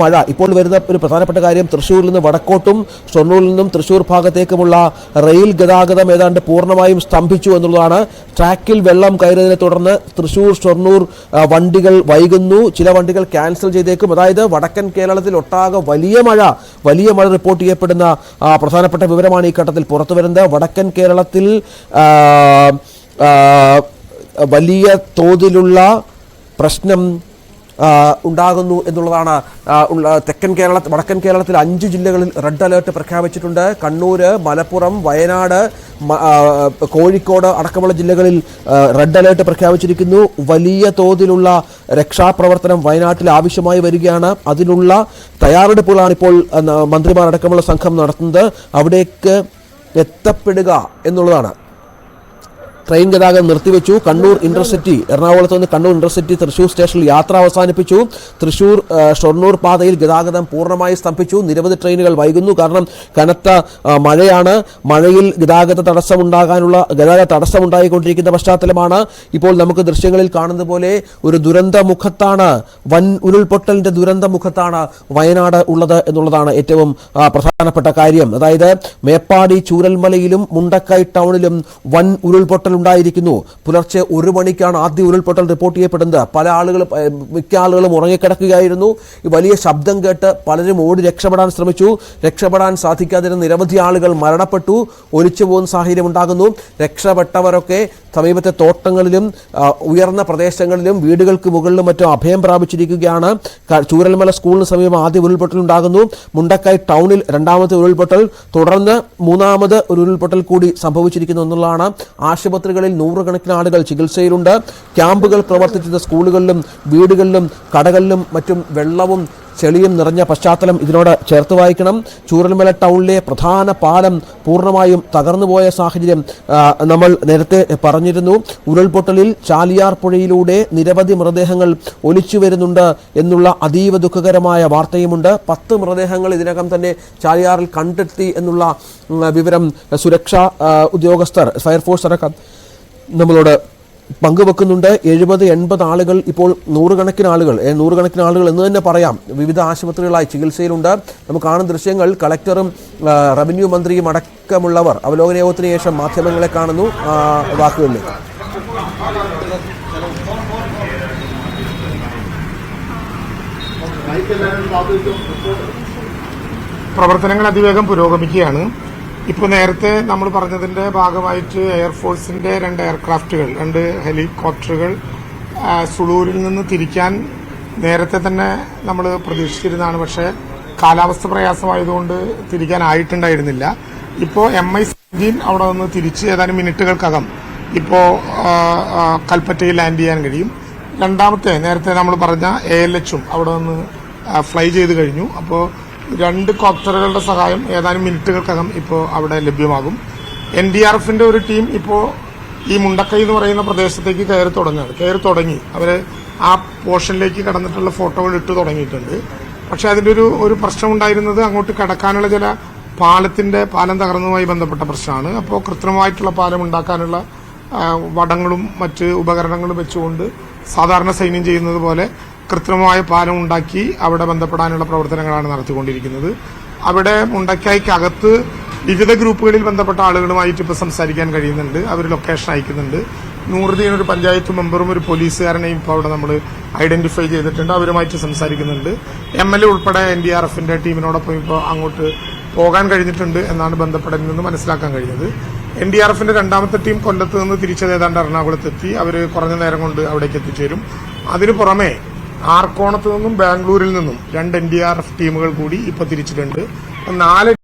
മഴ. ഇപ്പോൾ വരുന്ന ഒരു പ്രധാനപ്പെട്ട കാര്യം തൃശ്ശൂരിൽ നിന്ന് വടക്കോട്ടും ഷൊർണൂരിൽ നിന്നും തൃശ്ശൂർ ഭാഗത്തേക്കുമുള്ള റെയിൽ ഗതാഗതം ഏതാണ്ട് പൂർണമായും സ്തംഭിച്ചു എന്നുള്ളതാണ്. ട്രാക്കിൽ വെള്ളം കയറിയതിനെ തുടർന്ന് തൃശ്ശൂർ ഷൊർണൂർ വണ്ടികൾ വൈകുന്നു. ചില വണ്ടികൾ ക്യാൻസൽ ചെയ്തേക്കും. അതായത് വടക്കൻ കേരളത്തിൽ ഒട്ടാകെ വലിയ മഴ വലിയ മഴ റിപ്പോർട്ട് ചെയ്യപ്പെടുന്ന പ്രധാനപ്പെട്ട വിവരമാണ് ഈ ഘട്ടത്തിൽ പുറത്തു വരുന്നത്. വടക്കൻ കേരളത്തിൽ വലിയ തോതിലുള്ള പ്രശ്നം ഉണ്ടാകുന്നു എന്നുള്ളതാണ് തെക്കൻ കേരള വടക്കൻ കേരളത്തിൽ അഞ്ച് ജില്ലകളിൽ റെഡ് അലേർട്ട് പ്രഖ്യാപിച്ചിട്ടുണ്ട്. കണ്ണൂർ മലപ്പുറം വയനാട് കോഴിക്കോട് അടക്കമുള്ള ജില്ലകളിൽ റെഡ് അലേർട്ട് പ്രഖ്യാപിച്ചിരിക്കുന്നു. വലിയ തോതിലുള്ള രക്ഷാപ്രവർത്തനം വയനാട്ടിൽ ആവശ്യമായി വരികയാണ്. അതിനുള്ള തയ്യാറെടുപ്പുകളാണ് ഇപ്പോൾ മന്ത്രിമാരടക്കമുള്ള സംഘം നടത്തുന്നത്. അവിടേക്ക് എത്തപ്പെടുക എന്നുള്ളതാണ്. ട്രെയിൻ ഗതാഗതം നിർത്തിവെച്ചു. കണ്ണൂർ ഇന്റർസിറ്റി എറണാകുളത്ത് നിന്ന് കണ്ണൂർ ഇന്റർസിറ്റി തൃശൂർ സ്റ്റേഷനിൽ യാത്ര അവസാനിപ്പിച്ചു. തൃശൂർ ഷൊർണൂർ പാതയിൽ ഗതാഗതം പൂർണമായി സ്തംഭിച്ചു. നിരവധി ട്രെയിനുകൾ വൈകുന്നു. കാരണം കനത്ത മഴയാണ്. മഴയിൽ ഗതാഗത തടസ്സമുണ്ടാകാനുള്ള ഗതാഗത തടസ്സമുണ്ടായിക്കൊണ്ടിരിക്കുന്ന പശ്ചാത്തലമാണ്. ഇപ്പോൾ നമുക്ക് ദൃശ്യങ്ങളിൽ കാണുന്ന പോലെ ഒരു ദുരന്ത മുഖത്താണ് വൻ ഉരുൾപൊട്ടലിന്റെ ദുരന്ത മുഖത്താണ് വയനാട് ഉള്ളത് എന്നുള്ളതാണ് ഏറ്റവും പ്രധാനപ്പെട്ട കാര്യം. അതായത് മേപ്പാടി ചൂരൽമലയിലും മുണ്ടക്കൈ ടൗണിലും വൻ ഉരുൾപൊട്ടൽ ഉണ്ടായിരിക്കുന്നു. പുലർച്ചെ ഒരു മണിക്കാണ് ആദ്യ ഉരുൾപൊട്ടൽ റിപ്പോർട്ട് ചെയ്യപ്പെടുന്നത്. പല ആളുകളും മിക്ക ആളുകളും ഉറങ്ങിക്കിടക്കുകയായിരുന്നു. വലിയ ശബ്ദം കേട്ട് പലരും ഓടി രക്ഷപ്പെടാൻ ശ്രമിച്ചു. രക്ഷപ്പെടാൻ സാധിക്കാതിരുന്ന നിരവധി ആളുകൾ മരണപ്പെട്ടു. ഒലിച്ചു പോകുന്ന സാഹചര്യം ഉണ്ടാകുന്നു. രക്ഷപ്പെട്ടവരൊക്കെ സമീപത്തെ തോട്ടങ്ങളിലും ഉയർന്ന പ്രദേശങ്ങളിലും വീടുകൾക്ക് മുകളിലും മറ്റും അഭയം പ്രാപിച്ചിരിക്കുകയാണ്. ചൂരൽമല സ്കൂളിന് സമീപം ആദ്യ ഉരുൾപൊട്ടൽ ഉണ്ടാകുന്നു. മുണ്ടക്കൈ ടൗണിൽ രണ്ടാമത്തെ ഉരുൾപൊട്ടൽ. തുടർന്ന് മൂന്നാമത് ഉരുൾപൊട്ടൽ കൂടി സംഭവിച്ചിരിക്കുന്നു എന്നുള്ളതാണ് ആശുപത്രികളിൽ നൂറുകണക്കിന് ആളുകൾ ചികിത്സയിലുണ്ട്. ക്യാമ്പുകൾ പ്രവർത്തിച്ചത് സ്കൂളുകളിലും വീടുകളിലും കടകളിലും മറ്റും വെള്ളവും ചെളിയും നിറഞ്ഞ പശ്ചാത്തലം ഇതിനോട് ചേർത്ത് വായിക്കണം. ചൂരൽമല ടൗണിലെ പ്രധാന പാലം പൂർണമായും തകർന്നുപോയ സാഹചര്യം നമ്മൾ നേരത്തെ പറഞ്ഞിരുന്നു. ഉരുൾപൊട്ടലിൽ ചാലിയാർ പുഴയിലൂടെ നിരവധി മൃതദേഹങ്ങൾ ഒലിച്ചു വരുന്നുണ്ട് എന്നുള്ള അതീവ ദുഃഖകരമായ വാർത്തയുമുണ്ട്. പത്ത് മൃതദേഹങ്ങൾ ഇതിനകം തന്നെ ചാലിയാറിൽ കണ്ടെത്തി എന്നുള്ള വിവരം സുരക്ഷാ ഉദ്യോഗസ്ഥർ ഫയർഫോഴ്സ് അടക്കം നമ്മളോട് പങ്കുവെക്കുന്നുണ്ട്. എഴുപത് എൺപത് ആളുകൾ ഇപ്പോൾ നൂറുകണക്കിന് ആളുകൾ നൂറുകണക്കിന് ആളുകൾ എന്ന് തന്നെ പറയാം. വിവിധ ആശുപത്രികളായി ചികിത്സയിലുണ്ട്. നമുക്ക് കാണുന്ന ദൃശ്യങ്ങൾ കളക്ടറും റവന്യൂ മന്ത്രിയും അടക്കമുള്ളവർ അവലോകന യോഗത്തിന് ശേഷം മാധ്യമങ്ങളെ കാണുന്നു. വാക്കുകളിൽ. പ്രവർത്തനങ്ങൾ അതിവേഗം പുരോഗമിക്കുകയാണ്. ഇപ്പോൾ നേരത്തെ നമ്മൾ പറഞ്ഞതിന്റെ ഭാഗമായിട്ട് എയർഫോഴ്സിന്റെ രണ്ട് എയർക്രാഫ്റ്റുകൾ രണ്ട് ഹെലികോപ്റ്ററുകൾ സുളൂരിൽ നിന്ന് തിരിക്കാൻ നേരത്തെ തന്നെ നമ്മൾ പ്രതീക്ഷിച്ചിരുന്നതാണ്. പക്ഷേ കാലാവസ്ഥ പ്രയാസമായതുകൊണ്ട് തിരിക്കാനായിട്ടുണ്ടായിരുന്നില്ല. ഇപ്പോൾ എം ഐ സെവന്റീൻ അവിടെ നിന്ന് തിരിച്ച് ഏതാനും മിനിറ്റുകൾക്കകം ഇപ്പോൾ കൽപ്പറ്റയിൽ ലാൻഡ് ചെയ്യാൻ കഴിയും. രണ്ടാമത്തെ നേരത്തെ നമ്മൾ പറഞ്ഞ എ എൽ എച്ചും അവിടെ നിന്ന് ഫ്ലൈ ചെയ്ത് കഴിഞ്ഞു. അപ്പോൾ രണ്ട് കോപ്റ്ററുകളുടെ സഹായം ഏതാനും മിനിറ്റുകൾക്കകം ഇപ്പോൾ അവിടെ ലഭ്യമാകും. എൻ ഡി ആർ എഫിന്റെ ഒരു ടീം ഇപ്പോൾ ഈ മുണ്ടക്കൈ എന്ന് പറയുന്ന പ്രദേശത്തേക്ക് കയറി തുടങ്ങുകയാണ്. കയറി തുടങ്ങി. അവർ ആ പോർഷനിലേക്ക് കടന്നിട്ടുള്ള ഫോട്ടോകൾ ഇട്ട് തുടങ്ങിയിട്ടുണ്ട്. പക്ഷെ അതിന്റെ ഒരു ഒരു പ്രശ്നം ഉണ്ടായിരുന്നത് അങ്ങോട്ട് കടക്കാനുള്ള ചില പാലത്തിന്റെ പാലം തകർന്നതുമായി ബന്ധപ്പെട്ട പ്രശ്നമാണ്. അപ്പോൾ കൃത്രിമമായിട്ടുള്ള പാലം ഉണ്ടാക്കാനുള്ള വടങ്ങളും മറ്റ് ഉപകരണങ്ങളും വെച്ചുകൊണ്ട് സാധാരണ സൈന്യം ചെയ്യുന്നത് പോലെ കൃത്രിമമായ പാലം ഉണ്ടാക്കി അവിടെ ബന്ധപ്പെടാനുള്ള പ്രവർത്തനങ്ങളാണ് നടത്തിക്കൊണ്ടിരിക്കുന്നത്. അവിടെ മുണ്ടക്കായ്ക്കകത്ത് വിവിധ ഗ്രൂപ്പുകളിൽ ബന്ധപ്പെട്ട ആളുകളുമായിട്ട് ഇപ്പോൾ സംസാരിക്കാൻ കഴിയുന്നുണ്ട്. അവർ ലൊക്കേഷൻ അയക്കുന്നുണ്ട്. നൂറുദ്ദീൻ ഒരു പഞ്ചായത്ത് മെമ്പറും ഒരു പോലീസുകാരനെയും ഇപ്പോൾ അവിടെ നമ്മൾ ഐഡന്റിഫൈ ചെയ്തിട്ടുണ്ട്. അവരുമായിട്ട് സംസാരിക്കുന്നുണ്ട്. എം എൽ എ ഉൾപ്പെടെ എൻ ഡി ആർ എഫിന്റെ ടീമിനോടൊപ്പം ഇപ്പോൾ അങ്ങോട്ട് പോകാൻ കഴിഞ്ഞിട്ടുണ്ട് എന്നാണ് ബന്ധപ്പെടലിൽ നിന്ന് മനസ്സിലാക്കാൻ കഴിഞ്ഞത് എൻ ഡി ആർ എഫിന്റെ രണ്ടാമത്തെ ടീം കൊല്ലത്ത് നിന്ന് തിരിച്ചത് ഏതാണ്ട് എറണാകുളത്തെത്തി. അവർ കുറഞ്ഞ നേരം കൊണ്ട് അവിടേക്ക് എത്തിച്ചേരും. അതിനു പുറമെ ആർക്കോണത്ത് നിന്നും ബാംഗ്ലൂരിൽ നിന്നും രണ്ട് എൻ ഡി ആർ എഫ് ടീമുകൾ കൂടി ഇപ്പോൾ തിരിച്ചിട്ടുണ്ട്. നാല്